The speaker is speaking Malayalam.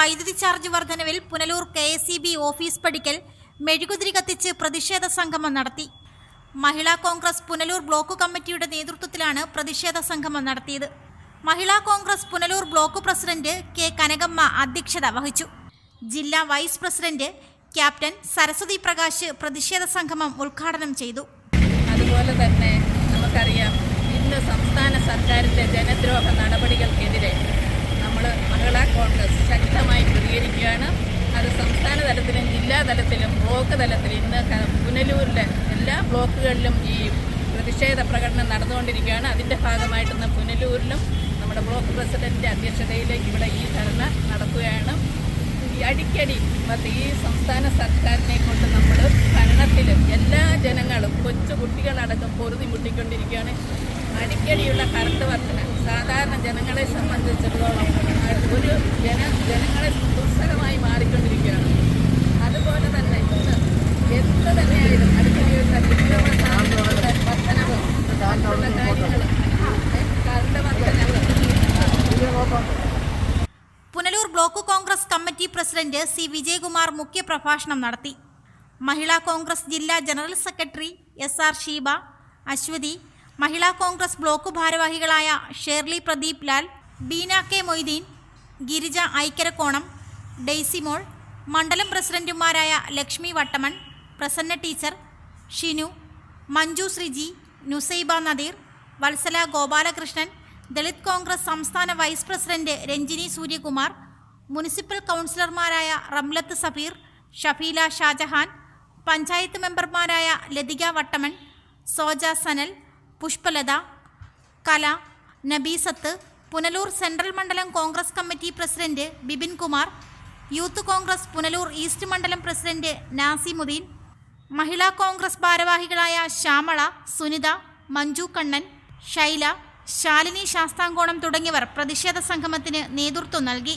വൈദ്യുതി ചാർജ് വർധനവിൽ പുനലൂർ കെ ഓഫീസ് പടിക്കൽ മെഴുകുതിരി കത്തിച്ച് പ്രതിഷേധ സംഗമം നടത്തി. മഹിളാ കോൺഗ്രസ് പുനലൂർ ബ്ലോക്ക് കമ്മിറ്റിയുടെ നേതൃത്വത്തിലാണ് പ്രതിഷേധ സംഗമം നടത്തിയത്. Mahila Congress Punalur block president K Kanakamma അധ്യക്ഷത വഹിച്ചു. ജില്ലാ vice president captain Saraswathi Prakash പ്രതിഷേധ സംഗമം ഉദ്ഘാടനം ചെയ്തു. അതുപോലെ തന്നെ നമുക്കറിയാം ഇന്ന് സംസ്ഥാന സർക്കാരിന്റെ ജനദ്രോഹ നടപടികൾക്കെതിരെ നമ്മൾ മഹിളാ കോൺഗ്രസ് ശക്തമായി പ്രതികരിക്കുകയാണ് അത് സംസ്ഥാന തലത്തിലും ജില്ലാ തലത്തിലും ബ്ലോക്ക് തലത്തിൽ ഇന്ന് പുനലൂരിലെ എല്ലാ ബ്ലോക്കുകളിലും ഈ പ്രതിഷേധ പ്രകടനം നടന്നുകൊണ്ടിരിക്കുകയാണ്. അതിന്റെ ഭാഗമായിട്ട് ഇന്ന് പുനലൂരിലും നമ്മുടെ ബ്ലോക്ക് പ്രസിഡന്റിന്റെ അധ്യക്ഷതയിൽ ഇവിടെ ഈ ധർണ നടക്കുകയാണ്. അടിക്കടി ഈ സംസ്ഥാന സർക്കാരിനെ കൊണ്ട് നമ്മൾ ഭരണത്തിൽ എല്ലാ ജനങ്ങളും കൊച്ചു കുട്ടികളടക്കം പൊറുതി മുട്ടിക്കൊണ്ടിരിക്കുകയാണ്. അടിക്കടിയുള്ള കറണ്ട് വർധന സാധാരണ ജനങ്ങളെ സംബന്ധിച്ചിടത്തോളം ഒരു ജന ജനങ്ങളെ ദുസ്സഹമായി മാറിക്കൊണ്ടിരിക്കുകയാണ് അതുപോലെ തന്നെ ഇന്ന് എന്ത് തന്നെയായാലും അടിക്കടിയുള്ള വിദ്യാഭ്യാസ വർധനവും മറ്റുള്ള കാര്യങ്ങളും കറണ്ട് വർധനവും Punalur block Congress committee president C Vijayakumar മുഖ്യപ്രഭാഷണം നടത്തി. മഹിളാ കോൺഗ്രസ് ജില്ലാ general secretary S R Sheeba Aswathi Mahila Congress block ഭാരവാഹികളായ ഷേർലി പ്രദീപ് ലാൽ ബീന കെ മൊയ്തീൻ ഗിരിജ ഐക്കരക്കോണം ഡെയ്സിമോൾ മണ്ഡലം പ്രസിഡന്റുമാരായ ലക്ഷ്മി വട്ടമൺ പ്രസന്ന ടീച്ചർ ഷിനു മഞ്ജു ശ്രീജി നുസൈബ നദീർ വത്സല ഗോപാലകൃഷ്ണൻ ദളിത് കോൺഗ്രസ് സംസ്ഥാന vice president Ranjini Suryakumar municipal കൗൺസിലർമാരായ റംലത്ത് സഫീർ ഷഫീല ഷാജഹാൻ പഞ്ചായത്ത് മെമ്പർമാരായ ലതിക വട്ടമൺ സോജ സനൽ പുഷ്പലത കല നബീസത്ത് പുനലൂർ സെൻട്രൽ മണ്ഡലം Congress committee president Bipin Kumar youth Congress Punalur east മണ്ഡലം പ്രസിഡന്റ് നാസിമുദ്ദീൻ മഹിളാ കോൺഗ്രസ് ഭാരവാഹികളായ ശ്യാമള സുനിത മഞ്ജു കണ്ണൻ ശൈല ശാലിനി ശാസ്താങ്കോണം തുടങ്ങിയവർ പ്രതിഷേധ സംഗമത്തിന് നേതൃത്വം നൽകി.